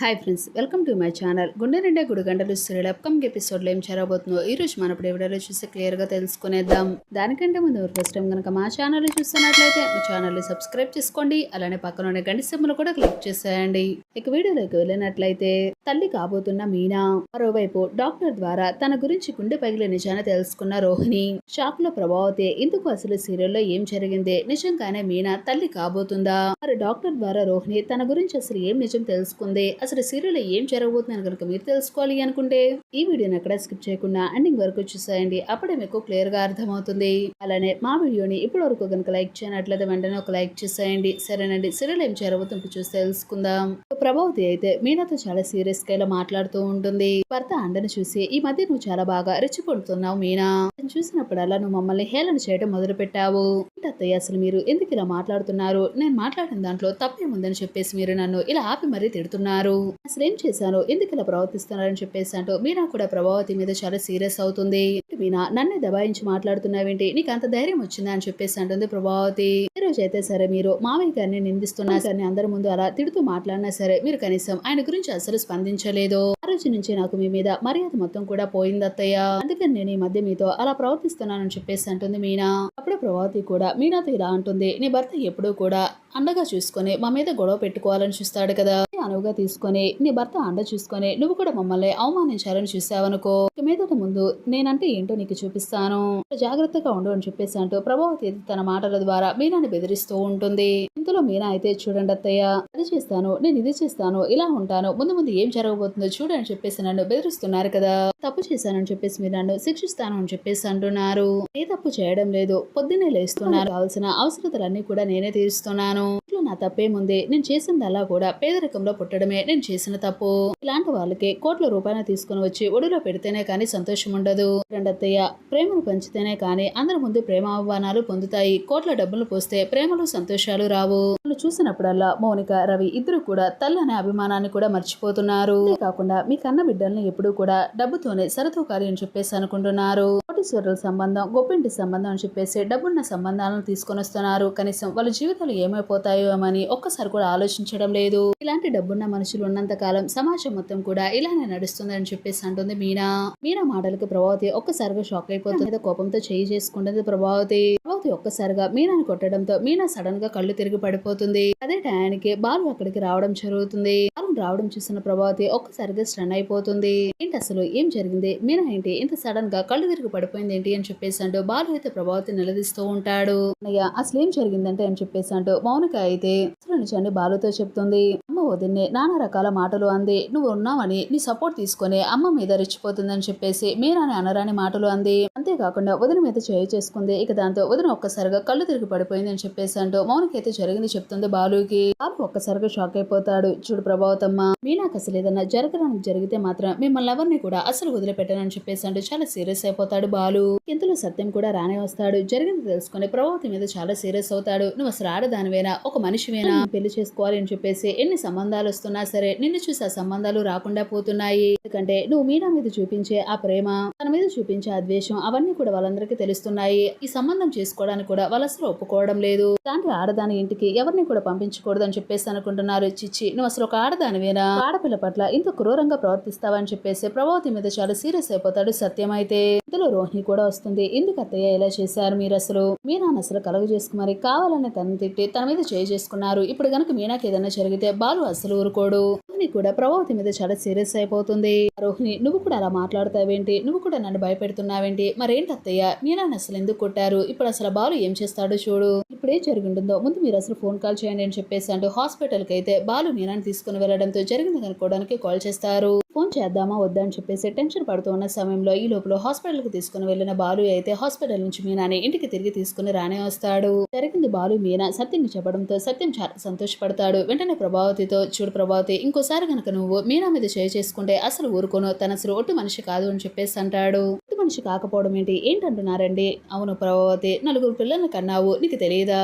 Hi friends welcome to my channel గుండె నిండే గుడి గంటలు సీరియల్ అప్కమింగ్ ఎపిసోడ్లో ఏం జరగబోతుందో ఈ రోజు మన ఇప్పుడు వీడియోలో చూసి క్లియర్గా తెలుసుకునేద్దాం. దానికంటే ముందు ఫస్ట్ టైం కనుక మా ఛానల్ చూస్తున్నట్లయితే మా ఛానల్ని సబ్స్క్రైబ్ చేసుకోండి. అలానే పక్కన ఉన్న గంట సింబల్ కూడా క్లిక్ చేసేయండి. ఇక వీడియోలోకి వెళ్ళినట్లయితే తల్లి కాబోతున్న మీనా మరోవైపు డాక్టర్ ద్వారా తన గురించి గుండె పగిలిన నిజాన్ని తెలుసుకున్న రోహిణి. షాక్లో ప్రభావతే ఇందుకు అసలు సీరియల్లో ఏం జరిగింది? నిజంగానే మీనా తల్లి కాబోతుందా? మరి డాక్టర్ ద్వారా రోహిణి తన గురించి అసలు ఏం నిజం తెలుసుకుంది? అసలు సీరియల్ ఏం జరగబోతుందని కనుక మీరు తెలుసుకోవాలి అనుకుంటే ఈ వీడియోని ఎక్కడ స్కిప్ చేయకుండా ఎండింగ్ వరకు చూసేయండి. అప్పుడే మీకు క్లియర్గా అర్థమవుతుంది. అలానే మా వీడియోని ఇప్పటి వరకు కనుక లైక్ చేయనట్లయితే వెంటనే ఒక లైక్ చేసేయండి. సరేనండి సీరియల్ ఏం జరగబోతుందో చూసి తెలుసుకుందాం. ప్రభావతి అయితే మీనాతో చాలా సీరియస్గా ఇలా మాట్లాడుతూ ఉంటుంది. భర్త అండని చూసి ఈ మధ్య నువ్వు చాలా బాగా రెచ్చిపోతున్నావు మీనా. నేను చూసినప్పుడల్లా నువ్వు మమ్మల్ని హేళన చేయడం మొదలుపెట్టావు. అత్తయ్య అసలు మీరు ఎందుకు ఇలా మాట్లాడుతున్నారు? నేను మాట్లాడిన దాంట్లో తప్పేముందని చెప్పేసి మీరు నన్ను ఇలా ఆపి మరీ తిడుతున్నారు. అసలు ఏం చేశాను? ఎందుకు ఇలా ప్రవర్తిస్తున్నారని చెప్పేసి అంటూ మీనా కూడా ప్రభావతి మీద చాలా సీరియస్ అవుతుంది. మీనా నన్నే దబాయించి మాట్లాడుతున్నావేంటి? నీకు అంత ధైర్యం వచ్చిందా అని చెప్పేసి అంటుంది ప్రభావతి. ఈ రోజు అయితే సరే మీరు మామయ్య గారిని నిందిస్తున్నా సరే అందరి ముందు అలా తిడుతూ మాట్లాడినా సరే మీరు కనీసం ఆయన గురించి అసలు స్పందించలేదు. రోజు నుంచి నాకు మీ మీద మర్యాద మొత్తం కూడా పోయింది అత్తయ్య అందుకని నేను ఈ మధ్య మీతో అలా ప్రవర్తిస్తున్నానని చెప్పేసి అంటుంది మీనా. అప్పుడు ప్రభావతి కూడా మీనాతో ఇలా అంటుంది. నీ భర్త ఎప్పుడూ కూడా అండగా చూసుకొని మా మీద గొడవ పెట్టుకోవాలని చూస్తాడు కదా. అనువుగా తీసుకొని నీ భర్త అండ చూసుకొని నువ్వు కూడా మమ్మల్ని అవమానించాలని చూసావనుకో. ఇక మీదట ముందు నేనంటే ఏంటో నీకు చూపిస్తాను. జాగ్రత్తగా ఉండు అని చెప్పేసి అంటూ ప్రభావతి తన మాటల ద్వారా మీనాని బెదిరిస్తూ ఉంటుంది. ఇంతలో మీనా అయితే చూడండి అత్తయ్య అది చేస్తాను నేను ఇది చేస్తాను ఇలా ఉంటాను ముందు ముందు ఏం జరగబోతుందో చూడని చెప్పేసి నన్ను బెదిరిస్తున్నారు కదా. తప్పు చేశానని చెప్పేసి మీరు నన్ను శిక్షిస్తాను అని చెప్పేసి అంటున్నారు. ఏ తప్పు చేయడం లేదు పొద్దున్నే లేస్తున్నారు కావాల్సిన అవసరతలన్నీ కూడా నేనే తీరుస్తున్నాను. ఇంట్లో నా తప్పేముంది? నేను చేసిందల్లా కూడా పేదరికంలో పుట్టడమే. నేను చేసిన తప్పు. ఇలాంటి వాళ్ళకి కోట్ల రూపాయలు తీసుకుని వచ్చి ఒడిలో పెడితేనే కానీ సంతోషం ఉండదు రెండత్తయ్య ప్రేమను పంచితేనే కానీ అందరి ముందు ప్రేమ ఆహ్వానాలు పొందుతాయి. కోట్ల డబ్బులు పోస్తే ప్రేమలు సంతోషాలు రావు. చూసినప్పుడల్లా మౌనిక రవి ఇద్దరు కూడా తల్లి అనే అభిమానాన్ని కూడా మర్చిపోతున్నారు. కాకుండా మీ కన్న బిడ్డల్ని ఎప్పుడూ కూడా డబ్బుతోనే సరతూకాలి అని చెప్పేసి అనుకుంటున్నారు. కోటీశ్వరుల సంబంధం గొప్పింటి సంబంధం అని చెప్పేసి డబ్బున్న సంబంధాలను తీసుకొని వస్తున్నారు. కనీసం వాళ్ళ జీవితాలు ఏమైపోతాయో అని ఒక్కసారి కూడా ఆలోచించడం లేదు. ఇలాంటి డబ్బున్న మనుషులు ఉన్నంత కాలం సమాజం మొత్తం కూడా ఇలానే నడుస్తుంది అని చెప్పేసి అంటుంది మీనా. మీనా మాటలకు ప్రభావతి ఒక్కసారిగా షాక్ అయిపోతుంది. కోపంతో చేయి చేసుకుంటుంది ప్రభావతి. ప్రభావతి ఒక్కసారిగా మీనాని కొట్టడంతో మీనా సడన్గా కళ్ళు తిరిగి పడిపోతుంది. అదే టయానికి బాలు అక్కడికి రావడం జరుగుతుంది. బాలు రావడం చూసిన ప్రభావతి ఒక్కసారిగా స్టన్ అయిపోతుంది. ఏంటి అసలు? ఏం జరిగింది? మీనా ఏంటి? ఇంత సడన్గా కళ్ళు తిరిగి పడిపోయింది ఏంటి అని చెప్పేసి అంటూ బాలు అయితే ప్రభావతి నిలదీస్తూ ఉంటాడు. అయ్యా అసలు ఏం జరిగిందంటే అని చెప్పేసి అంటూ మౌనిక అయితే అసలు నిజాన్ని బాలుతో చెప్తుంది. అమ్మ వదిన్నే నానా రకాల మాటలు అంది. నువ్వు ఉన్నావని నీ సపోర్ట్ తీసుకొని అమ్మ మీద రెచ్చిపోతుందని చెప్పేసి మీరాని అనరాని మాటలు అంది. అంతేకాకుండా వదిన మీద చేయి చేసుకుంది. ఇక దాంతో వదిన ఒక్కసారిగా కళ్ళు తిరిగి పడిపోయింది అని చెప్పేసి అంటూ మౌనికైతే జరిగింది చెప్తుంది బాలుకి బాలు ఒక్కసారిగా షాక్ అయిపోతాడు. చూడు ప్రభావతమ్మ మీనాకు అసలు ఏదన్నా జరగడానికి జరిగితే మాత్రం మిమ్మల్ని ఎవరిని కూడా అసలు వదిలిపెట్టనని చెప్పేసి అంటూ చాలా సీరియస్ అయిపోతాడు బాలు. ఇంతలో సత్యం కూడా రానే వస్తాడు. జరిగింది తెలుసుకుని ప్రభావతి మీద చాలా సీరియస్ అవుతాడు. నువ్వు అసలు ఆడదానివేనా? ఒక మనిషివేనా? పెళ్ళి చేసుకోవాలి అని చెప్పేసి ఎన్ని సంబంధాలు వస్తున్నా సరే నిన్ను చూసి ఆ సంబంధాలు రాకుండా పోతున్నాయి. ఎందుకంటే నువ్వు మీనా మీద చూపించే ఆ ప్రేమ తన మీద చూపించే ఆ ద్వేషం అవన్నీ కూడా వాళ్ళందరికీ తెలుస్తున్నాయి. ఈ సంబంధం చేసుకోవడానికి కూడా వాళ్ళు అసలు ఒప్పుకోవడం లేదు. దాంట్లో ఆడదాని ఇంటికి ఎవరిని కూడా పంపించకూడదు అని చెప్పేసి అనుకుంటున్నారు. చిచ్చి నువ్వు అసలు ఒక ఆడదానివేనా? ఆడపిల్ల పట్ల ఇంత క్రూరంగా ప్రవర్తిస్తావని చెప్పేసి ప్రభావతి మీద చాలా సీరియస్ అయిపోతాడు సత్యం అయితే. ఇందులో రోహిణి కూడా వస్తుంది. ఎందుకు అత్తయ్య ఇలా చేశారు మీరు అసలు? మీనాన్ని అసలు కలుగు చేసుకుమరి కావాలని తను తిట్టి తన మీద చేయి చేసుకున్నారు. ఇప్పుడు గనక మీనాకి ఏదైనా జరిగితే బాలు అసలు ఊరుకోడు. రోహిణి కూడా ప్రభావతి మీద చాలా సీరియస్ అయిపోతుంది. రోహిణి నువ్వు కూడా అలా మాట్లాడతావేంటి? నువ్వు కూడా నన్ను భయపెడుతున్నావేంటి? మరేంటి అత్తయ్య? మీనాన్ని అసలు ఎందుకు కొట్టారు? ఇప్పుడు అసలు బాలు ఏం చేస్తాడో చూడు. ఇప్పుడు ఏం జరిగింటుందో. ముందు మీరు అసలు ఫోన్ కాల్ చేయండి అని చెప్పేసి అంటూ హాస్పిటల్కి అయితే బాలు మీనాన్ని తీసుకుని వెళ్ళడంతో జరిగింది కనుక్కోవడానికి కాల్ చేస్తారు. ఫోన్ చేద్దామా వద్దా అని చెప్పేసి టెన్షన్ పడుతూ ఉన్న సమయంలో ఈ లోపల హాస్పిటల్కి తీసుకుని వెళ్ళిన బాలు అయితే హాస్పిటల్ నుంచి మీనాని ఇంటికి తిరిగి తీసుకుని రానే వస్తాడు. జరిగింది బాలు మీనా సత్యంకి చెప్పడంతో సత్యం చాలా సంతోషపడతాడు. వెంటనే ప్రభావతితో చూడు ప్రభావతి ఇంకోసారి గనక నువ్వు మీనా మీద చేయి చేసుకుంటే అసలు ఊరుకోను తన అసలు ఒట్టు మనిషి కాదు అని చెప్పేసి అంటాడు. ఒట్టు మనిషి కాకపోవడం ఏంటి? ఏంటంటున్నారండి? అవును ప్రభావతి నలుగురు పిల్లల్ని కన్నావు నీకు తెలియదా?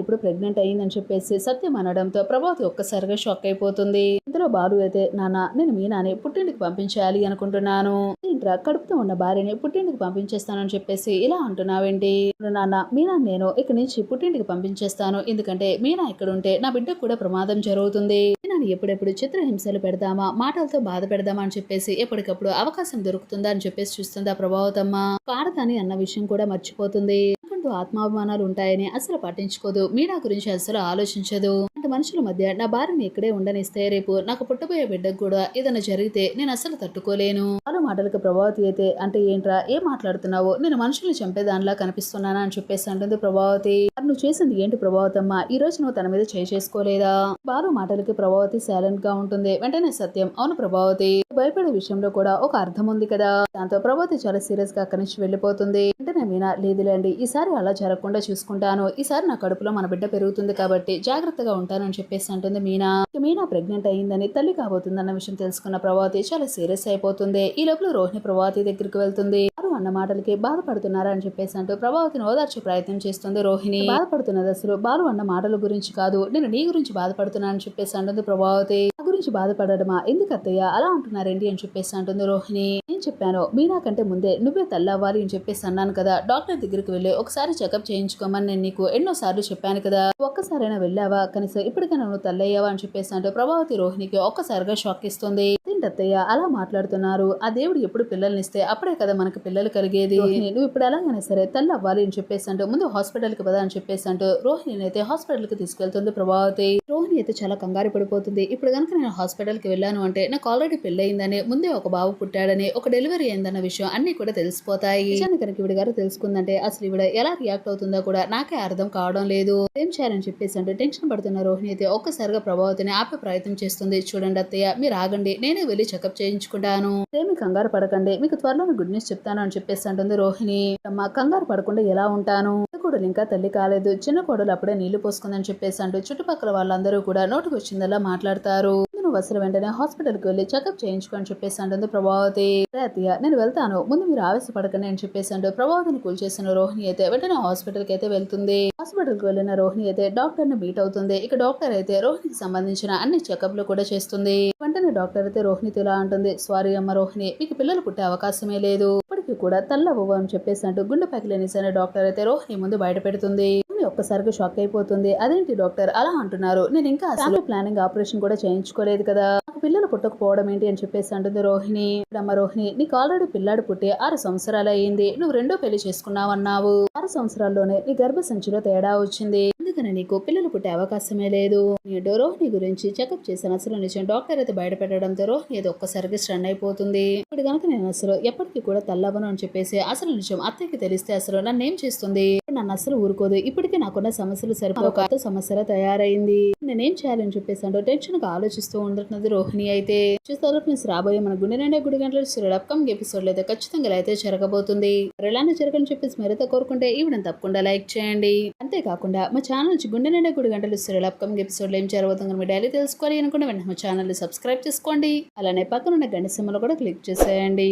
ఇప్పుడు ప్రెగ్నెంట్ అయ్యిందని చెప్పేసి సత్యం అనడంతో ప్రభావతి ఒక్కసారిగా షాక్ అయిపోతుంది. ఇంతలో బాలు అయితే నాన్న నేను మీనాని పుట్టింటికి పంపించేయాలి అనుకుంటున్నాను. ఇంట్రా కడుపుతో ఉన్న భార్యని పుట్టింటికి పంపించేస్తానని చెప్పేసి ఇలా అంటున్నావేంటి? నాన్న మీనా నేను ఇక్కడి నుంచి పుట్టింటికి పంపించేస్తాను. ఎందుకంటే మీనా ఇక్కడ ఉంటే నా బిడ్డకు కూడా ప్రమాదం జరుగుతుంది. మీనాని ఎప్పుడెప్పుడు చిత్రహింసలు పెడదామా మాటలతో బాధ పెడదామా అని చెప్పేసి ఎప్పటికప్పుడు అవకాశం దొరుకుతుందా అని చెప్పేసి చూస్తుందా ప్రభావతమ్మ? పాడతాని అన్న విషయం కూడా మర్చిపోతుంది. అంటూ ఆత్మాభిమానాలు ఉంటాయని అసలు పట్టించుకోదు? మీనా గురించి అసలు ఆలోచించదు. అంటే మనుషుల మధ్య నా భార్యని ఇక్కడే ఉండనిస్తే రేపు నాకు పుట్టబోయే బిడ్డకు కూడా ఏదైనా జరిగితే నేను అసలు తట్టుకోలేను. వాళ్ళ మాటలకు ప్రభావతి అయితే అంటే ఏంట్రా? ఏం మాట్లాడుతున్నావు? నేను మనుషుల్ని చంపేదానిలా కనిపిస్తున్నానా అని చెప్పేసి అంటుంది ప్రభావతి. నువ్వు చేసింది ఏంటి ప్రభావతమ్మ? ఈ రోజు నువ్వు తన మీద చేసుకోలేదా? బాలు మాటలకి ప్రభావతి సైలెంట్గా ఉంటుంది. వెంటనే సత్యం. అవును ప్రభావతి. భయపడే విషయంలో కూడా ఒక అర్థం ఉంది కదా. దాంతో ప్రభావతి చాలా సీరియస్గా అక్కడి నుంచి వెళ్ళిపోతుంది. వెంటనే మీనా లేదులేండి ఈసారి అలా జరగకుండా చూసుకుంటాను. ఈసారి నా కడుపులో మన బిడ్డ పెరుగుతుంది కాబట్టి జాగ్రత్తగా ఉంటానని చెప్పేసి అంటుంది మీనా. మీనా ప్రెగ్నెంట్ అయ్యిందని తల్లి కాబోతుందన్న విషయం తెలుసుకున్న ప్రభావతి చాలా సీరియస్ అయిపోతుంది. ఈ లోపల రోహిణి ప్రభావతి దగ్గరికి వెళ్తుంది. వారు అన్న మాటలకి బాధపడుతున్నారా అని చెప్పేసి అంటూ ప్రభావతిని ఓదార్చే ప్రయత్నం చేస్తుంది రోహిణి. బాధపడుతున్న దశలో బాలు అన్న మాటల గురించి కాదు నేను నీ గురించి బాధపడుతున్నానని చెప్పేసి అంటుంది ప్రభావతి. గురించి బాధపడడమా? ఎందుకు అత్తయ్య? అలా అంటున్నారేంటి అని చెప్పేసి అంటుంది రోహిణి. నేను చెప్పాను? మీనా కంటే ముందే నువ్వే తల్లవ్వాలి అని చెప్పేసి అన్నాను కదా. డాక్టర్ దగ్గరికి వెళ్ళి ఒకసారి చెకప్ చేయించుకోమని నేను నీకు ఎన్నో సార్లు చెప్పాను కదా. ఒక్కసారైనా వెళ్ళావా? కనీసం ఇప్పటికైనా నువ్వు తల్లయ్యావా? అని చెప్పేసి అంటే ప్రభావతి రోహిణికి ఒక్కసారిగా షాక్ ఇస్తుంది. అత్తయ్య? అలా మాట్లాడుతున్నారు. ఆ దేవుడు ఎప్పుడు పిల్లల్ని ఇస్తే అప్పుడే కదా మనకి పిల్లలు కలిగేది. నువ్వు ఇప్పుడు ఎలాగైనా సరే తల్లి అవ్వాలి అని చెప్పేసి అంటూ ముందు హాస్పిటల్కి పదా అని చెప్పేసి అంటూ రోహిణిని అయితే హాస్పిటల్కి తీసుకెళ్తుంది ప్రభావతి. రోహిణి అయితే చాలా కంగారు పడిపోతుంది. ఇప్పుడు కనుక నేను హాస్పిటల్కి వెళ్ళాను అంటే నాకు ఆల్రెడీ పెళ్ళయిందని ముందే ఒక బాబు పుట్టాడని ఒక డెలివరీ అయిందన్న విషయం అన్ని కూడా తెలిసిపోతాయి. కనుక ఇవిడ గారు తెలుసుకుందంటే అసలు ఇవిడ ఎలా రియాక్ట్ అవుతుందో కూడా నాకే అర్థం కావడం లేదు. ఏం చేయాలని చెప్పేసి అంటే టెన్షన్ పడుతున్న రోహిణి అయితే ఒక్కసారిగా ప్రభావతిని ఆపే ప్రయత్నం చేస్తుంది. చూడండి అత్తయ్య మీరు ఆగండి నేనే వెళ్ళి చెకప్ చేయించుకుంటాను. ఏమి కంగారు పడకండి మీకు త్వరలో గుడ్ న్యూస్ చెప్తాను అని చెప్పేసి అంటుంది రోహిణి. అమ్మ కంగారు పడకుండా ఎలా ఉంటాను? కోడలు ఇంకా తల్లి కాలేదు చిన్న కోడలు అప్పుడే నీళ్ళు పోసుకుందని చెప్పేసి అంటూ చుట్టుపక్కల వాళ్ళందరూ కూడా నోటికి వచ్చిందలా మాట్లాడతారు. నువ్వు అసలు వెంటనే హాస్పిటల్కి వెళ్ళి చెకప్ చేయించుకొని చెప్పేసి అంటుంది ప్రభావతి. "సరే అత్తయ్య నేను వెళ్తాను. ముందు మీరు ఆవేశపడకండి అని చెప్పేసి అంటూ ప్రభావతిని కూల్ చేసిన రోహిణి అయితే వెంటనే హాస్పిటల్కి అయితే వెళ్తుంది. హాస్పిటల్కి వెళ్ళిన రోహిణి అయితే డాక్టర్ని మీట్ అవుతుంది. ఇక డాక్టర్ అయితే రోహిణికి సంబంధించిన అన్ని చెకప్లు కూడా చేస్తుంది. వెంటనే డాక్టర్ అయితే రోహిణితో ఇలా అంటుంది. సారీ అమ్మ రోహిణి మీకు పిల్లలు పుట్టే అవకాశమే లేదు. ఇప్పటికీ కూడా తల్లవ్వ అని చెప్పేసి అంటూ గుండె పగిలేనిసిన డాక్టర్ అయితే రోహిణి ముందు బయట పెడుతుంది. ఫ్యామిలీ ఒక్కసారిగా షాక్ అయిపోతుంది. అదేంటి డాక్టర్? అలా అంటున్నారు. నేను ఇంకా అసలు ప్లానింగ్ ఆపరేషన్ కూడా చేయించుకోలేదు కదా. నాకు పిల్లలు పుట్టకపోవడం ఏంటి అని చెప్పేసి అంటుంది రోహిణి. అమ్మ రోహిణి నీకు ఆల్రెడీ పిల్లాడు పుట్టి ఆరు సంవత్సరాలు అయ్యింది నువ్వు రెండో పెళ్ళి చేసుకున్నావన్నావు. ఆరు సంవత్సరాల్లోనే నీ గర్భ సంచిలో తేడా వచ్చింది. అందుకని నీకు పిల్లలు పుట్టే అవకాశమే లేదు. నీ రోహిణి గురించి చెకప్ చేసిన అసలు నిజం డాక్టర్ అయితే బయటపెట్టడంతో రోహిణి ఏదో ఒక్కసారికి స్టన్ అయిపోతుంది. ఇప్పుడు కనుక నేను అసలు ఎప్పటికీ కూడా తల్లవను అని చెప్పేసి అసలు నిజం అత్తయ్యకి తెలిస్తే అసలు నన్ను ఏం చేస్తుంది నన్ను అసలు ఊరుకోదు. ఇప్పటికే నాకున్న సమస్యలు సరిపోక కొత్త సమస్యలా తయారైంది. నేనేం చేయాలని చెప్పేసి అంటూ టెన్షన్గా ఆలోచిస్తూ ఉంటున్నది రోహిణి. అయితే చూస్తారు ఫ్రెండ్స్ రాబోయే మన గుండె నిండా గుడి గంటల సీరియల్ అప్కమింగ్ ఎపిసోడ్ లేదా అయితే ఖచ్చితంగా ఇలా అయితే జరగబోతుంది. మరి ఎలానే జరగని చెప్పేసి మరింత కోరుకుంటే ఈ తప్పకుండా లైక్ చేయండి. అంతేకాకుండా మా ఛానల్ నుంచి గుండె నిండా గుడి గంటలు సీరియల్ అప్కమింగ్ ఎపిసోడ్లో ఏం జరగబోతుందని మీ డైలీ తెలుసుకోవాలి అనుకుంటే వెంటనే మా ఛానల్ సబ్స్క్రైబ్ చేసుకోండి. అలానే పక్కన ఉన్న గంట సింహలో కూడా క్లిక్ చేసేయండి.